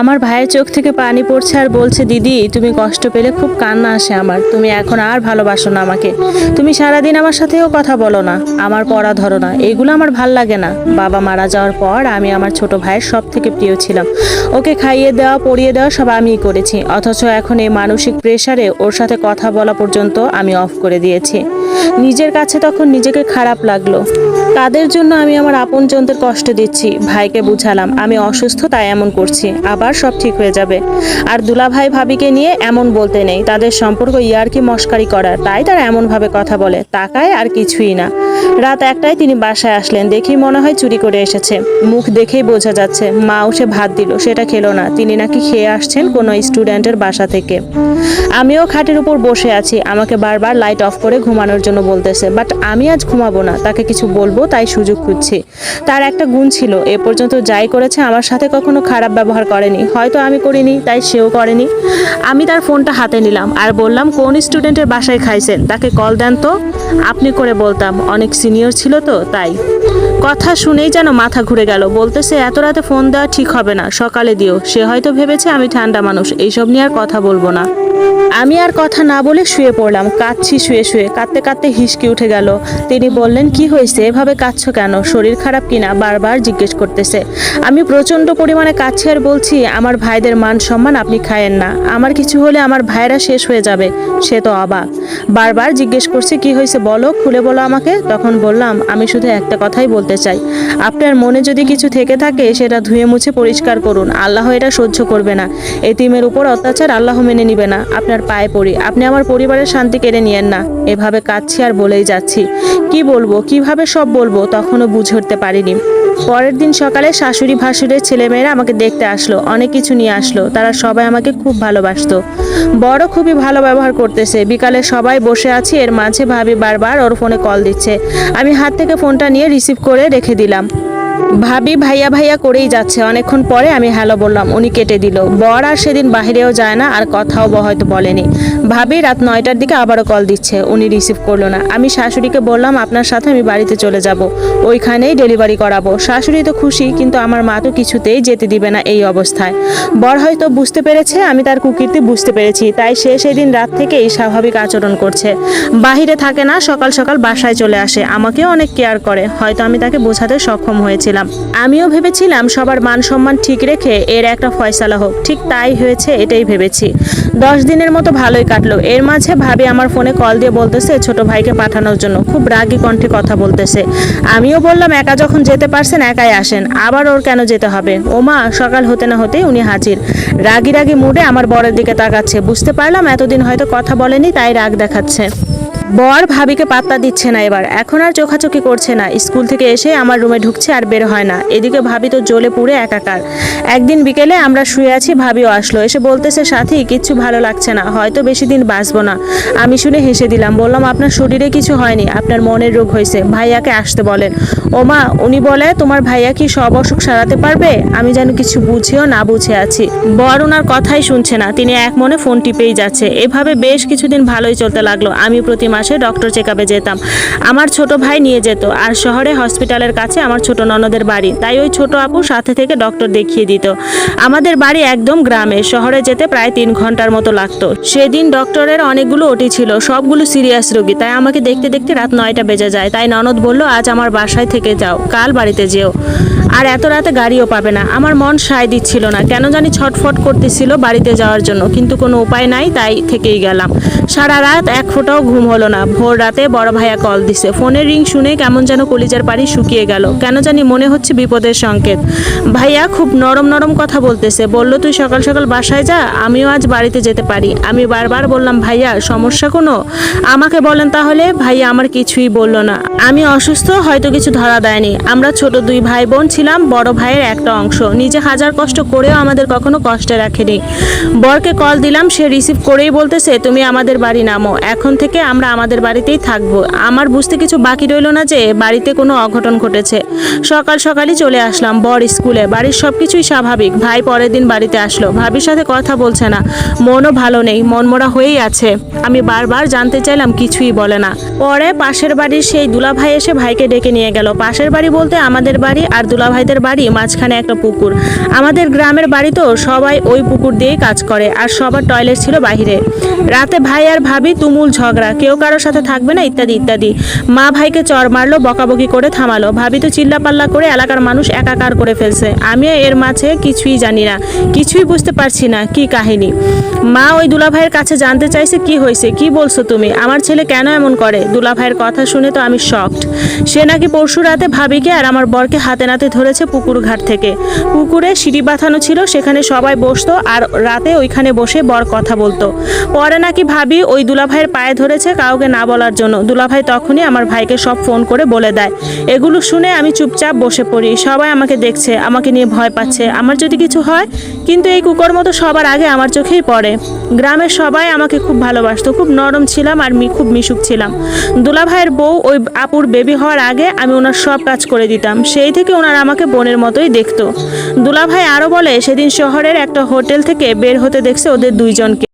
আমার ভাইয়ের চোখ থেকে পানি পড়ছে আর বলছে, দিদি, তুমি কষ্ট পেলে খুব কান্না আসে আমার। তুমি এখন আর ভালোবাসো না আমাকে। তুমি সারাদিন আমার সাথেও কথা বলো না। আমার পড়া ধরো না। এগুলো আমার ভালো লাগে না। বাবা মারা যাওয়ার পর আমি আমার ছোট ভাইয়ের সব থেকে প্রিয় ছিলাম। ওকে খাইয়ে দেওয়া, পড়িয়ে দেওয়া সব আমিই করেছি। অথচ এখন এই মানসিক প্রেশারে ওর সাথে কথা বলা পর্যন্ত আমি অফ করে দিয়েছি। নিজের কাছে তখন নিজেকে খারাপ লাগল। তাদের জন্য আমি আমার আপনজনদের কষ্ট দিচ্ছি? ভাইকে বুঝালাম, আমি অসুস্থ, তাই এমন করছি। আবার সব ঠিক হয়ে যাবে। আর দুলা ভাই ভাবিকে নিয়ে এমন বলতে নেই। তাদের সম্পর্ক ইয়ারকি মস্কারি করার? তাই তারা এমনভাবে কথা বলে। তাকায় আর কিছুই না। রাত একটায় তিনি বাসায় আসলেন। দেখেই মনে হয় চুরি করে এসেছে। মুখ দেখেই বোঝা যাচ্ছে, মা উঠে ভাত দিল। সেটা খেলো না। তিনি নাকি খেয়ে আসছেন কোনো স্টুডেন্টের বাসা থেকে। আমিও খাটের উপর বসে আছি। আমাকে বারবার লাইট অফ করে ঘুমানোর জন্য বলতেছে বাট আমি আজ ঘুমাবো না, তাকে কিছু বলব, তাই সুযোগ খুঁজছি। তার একটা গুণ ছিল, এ পর্যন্ত যাই করেছে, আমার সাথে কখনো খারাপ ব্যবহার করেনি। হয়তো আমি করিনি, তাই সেও করেনি। আমি তার ফোনটা হাতে নিলাম আর বললাম, কোন স্টুডেন্টের বাসায় খাইছেন? তাকে কল দেন তো। আপনি করে বলতাম, অনেক সিনিয়র ছিল তো, তাই। কথা শুনেই যেন মাথা ঘুরে গেল। বলতেছে এত রাতে ফোন দেওয়া ঠিক হবে না। সকালে দিও। সে হয়তো ভেবেছে আমি ঠান্ডা মানুষ। এইসব নিয়ে আর কথা বলব না। আমি আর কথা না বলে শুয়ে পড়লাম। কাঁদছি শুয়ে শুয়ে। কাঁদতে কাঁদতে হিসকি উঠে গেল। তিনি বললেন, কি হয়েছে? এভাবে কাঁদছো কেন? শরীর খারাপ কিনা বারবার জিজ্ঞেস করতেছে। আমি প্রচণ্ড পরিমাণে কাঁদছি আর বলছি, আমার ভাইদের মান সম্মান আপনি খায়েন না। আমার কিছু হলে আমার ভাইরা শেষ হয়ে যাবে সে তো অবাক। বারবার জিজ্ঞেস করছে, কি হয়েছে বলো? খুলে বলো আমাকে? তখন বললাম, আমি শুধু একটা কথাই বলতে চাই। আপনার মনে যদি কিছু থেকে থাকে, সেটা ধুয়ে মুছে পরিষ্কার করুন। আল্লাহ এটা সহ্য করবে না। এতিমের উপর অত্যাচার আল্লাহ মেনে নিবে না। আপনার পায়ে পড়ি। আপনি আমার পরিবারের শান্তি কেড়ে নিয়েন না। এভাবে কাঁদছি আর বলেই যাচ্ছি। কি বলব, কীভাবে সব বলব তখনও বুঝে উঠতে পারিনি। পরের দিন সকালে শাশুড়ি ভাসুরের ছেলেমেয়েরা আমাকে দেখতে আসলো। অনেক কিছু নিয়ে আসলো। তারা সবাই আমাকে খুব ভালোবাসতো। বড় খুবই ভালো ব্যবহার করতেছে। বিকালে সবাই বসে আছি। এর মাঝে ভাবি বারবার ওর ফোনে কল দিচ্ছে। আমি হাত থেকে ফোনটা নিয়ে রিসিভ করে রেখে দিলাম। ভাবি ভাইয়া ভাইয়া করেই যাচ্ছে। অনেকক্ষণ পরে আমি হ্যালো বললাম, উনি কেটে দিল। বর আর সেদিন বাহিরেও যায় না, আর কথাও হয়তো বলেনি। ভাবি রাত নয়টার দিকে আবারও কল দিচ্ছে, উনি রিসিভ করল না। আমি শাশুড়িকে বললাম, আপনার সাথে আমি বাড়িতে চলে যাব। ওইখানেই ডেলিভারি করাবো। শাশুড়ি তো খুশি, কিন্তু আমার মা তো কিছুতেই যেতে দিবে না এই অবস্থায়। বর হয়তো বুঝতে পেরেছে, আমি তার কুকীর্তি বুঝতে পেরেছি, তাই সে সেদিন রাত থেকেই স্বাভাবিক আচরণ করছে। বাহিরে থাকে না, সকাল সকাল বাসায় চলে আসে, আমাকেও অনেক কেয়ার করে। হয়তো আমি তাকে বোঝাতে সক্ষম হয়েছিলাম আমিও ভেবেছিলাম সবার মান সম্মান ঠিক রেখে এর একটা ফয়সালা হোক। ঠিক তাই হয়েছে, এটাই ভেবেছি। দশ দিনের মতো ভালোই কাটলো। এর মাঝে ভাবি আমার ফোনে কল দিয়ে বলতেছে, ছোট ভাইকে পাঠানোর জন্য। খুব রাগী কণ্ঠে কথা বলতেছে। আমিও বললাম, একা যখন যেতে পারছেন, একাই আসেন। আবার ওর কেন যেতে হবে? ওমা, সকাল হতে না হতেই উনি হাজির। রাগি রাগি মুডে আমার বরের দিকে তাকাচ্ছে। বুঝতে পারলাম, এতদিন হয়তো কথা বলেনি, তাই রাগ দেখাচ্ছে। বর ভাবিকে পাত্তা দিচ্ছে না এবার। এখন আর চোখাচোখি করছে না। স্কুল থেকে এসে আমার রুমে ঢুকছে আর বের হয় না। এদিকে ভাবি তো জ্বলে পুড়ে একাকার। একদিন বিকেলে আমরা শুয়ে আছি, ভাবিও আসলো। এসে বলতেছে, সাথী, কিচ্ছু ভালো লাগছে না। হয়তো বেশি দিন বাঁচবো না। আমি শুনে হেসে দিলাম, বললাম, আপনার শরীরে কিছু হয়নি। আপনার মনের রোগ হয়েছে। ভাইয়াকে আসতে বলেন। ওমা উনি বলে, তোমার ভাইয়া কি সব অসুখ সারাতে পারবে? আমি যেন কিছু বুঝেও না বুঝে আছি। বর ওনার কথাই শুনছে না। তিনি এক মনে ফোন টিপেই যাচ্ছে। এভাবে বেশ কিছুদিন ভালোই চলতে লাগল। আমি প্রতি মাসে ডক্টর চেক আপে যেতাম। আমার ছোট ভাই নিয়ে যেত আর শহরে হসপিটালের কাছে আমার ছোট ননদের বাড়ি। তাই ওই ছোট আপু সাথে থেকে ডক্টর দেখিয়ে দিত। আমাদের বাড়ি একদম গ্রামে, শহরে যেতে প্রায় তিন ঘণ্টার মতো লাগতো। সেদিন ডক্টরের অনেকগুলো ওটি ছিল, সবগুলো সিরিয়াস রোগী। তাই আমাকে দেখতে দেখতে রাত নয়টা বেজে যায়। তাই ননদ বলল, আজ আমার বাসায় থেকে যাও, কাল বাড়িতে যেও। আর এত রাতে গাড়িও পাবে না। আমার মন সায় দিচ্ছিল না। কেন জানি ছটফট করতেছিল বাড়িতে যাওয়ার জন্য। কিন্তু কোনো উপায় নাই, তাই থেকেই গেলাম। সারা রাত এক ফোঁটাও ঘুম হলো না। ভোর রাতে বড় ভাইয়া কল দিছে। ফোনের রিং শুনে কেমন যেন কলিজার পাড়ি শুকিয়ে গেল। কেন জানি মনে হচ্ছে বিপদের সংকেত। ভাইয়া খুব নরম নরম কথা বলতেছে। বলল, তুই সকাল সকাল বাসায় যা, আমিও আজ বাড়িতে যেতে পারি। আমি বারবার বললাম, ভাইয়া, সমস্যা কোনো? আমাকে বলেন, তাহলে ভাইয়া আমার কিছুই বলল না। আমি অসুস্থ, হয়তো কিছু ধরা দেয়নি। আমরা ছোট দুই ভাই বোন ছিলাম, বড় ভাইয়ের একটা অংশ। নিজে হাজার কষ্ট করেও আমাদের কখনো কষ্টে রাখেনি। বরকে কল দিলাম, সে রিসিভ করেই বলতেছে, তুমি আমাদের বাড়ি নামো। এখন থেকে আমরা আমাদের বাড়িতেই থাকব। আমার বুঝতে কিছু বাকি রইল না যে বাড়িতে কোনো অঘটন ঘটেছে। সকাল সকালই চলে আসলাম বর স্কুলে। বাড়ির সব কিছুই স্বাভাবিক। ভাই পরের দিন বাড়িতে আসলো। ভাবির সাথে কথা বলছে না। মনও ভালো নেই। মনমরা হয়েই আছে। আমি বারবার জানতে চাইলাম কিছুই বলে না। পরে পাশের বাড়ির সেই দুলা ভাই এসে ভাইকে ডেকে নিয়ে গেল। পাশের বাড়ি বলতে আমাদের বাড়ি আর দুলা ভাইদের বাড়ি মাঝখানে একটা পুকুর। আমাদের গ্রামের বাড়ি তো সবাই ওই পুকুর দিয়েই কাজ করে। আর সবার টয়লেট ছিল বাহিরে। রাতে ভাই আর ভাবি তুমুল ঝগড়া। কেউ কারোর সাথে থাকবে না, ইত্যাদি ইত্যাদি। মা ভাইকে চর মারলো, বকাবকি করে থামালো। ভাবি তো চিল্লাপাল্লা করে এলাকার মানুষ একাকার করে ফেলছে। আমিও এর মাঝে কিছুই জানি না, কিছুই বুঝতে পারছি না, কি কাহিনী। মা ওই দুলা ভাইয়ের কাছে জানতে চাইছে, কি হয়েছে, কি বলছো তুমি? আমার ছেলে কেন এমন করে? দুলা ভাইয়ের কথা শুনে তো আমি শকড সে নাকি পরশু রাতে ভাবিকে আর আমার বরকে হাতে নাতে ধরেছে পুকুর ঘাট থেকে। পুকুরে সিঁড়ি বাঁধানো ছিল, সেখানে সবাই বসতো আর রাতে ওইখানে বসে বর কথা বলতো। পরে নাকি ভাবি ওই দুলাভাইয়ের পায়ে ধরেছে কাউকে না বলার জন্য। দুলাভাই তখনই আমার ভাইকে সব ফোন করে বলে দেয়। এগুলো শুনে আমি চুপচাপ বসে পড়ি। সবাই আমাকে দেখছে, আমাকে নিয়ে ভয় পাচ্ছে। আমার যদি কিছু হয়, কিন্তু এই কুকুর মতো সবার আগে আমার চোখেই পড়ে। গ্রামের সবাই আমাকে খুব ভালোবাসতো। খুব নরম ছিলাম আর খুব মিশুক ছিলাম। দুলাভাইয়ের বউ, ওই আপুর বেবি হওয়ার আগে আমি ওনার সব কাজ করে দিতাম। সেই থেকে ওনার আমাকে বোনের মতোই দেখতো। দুলাভাই আরও বলে, সেদিন শহরের একটা হোটেল থেকে বের হতে দেখছে ওদের দুইজনকে।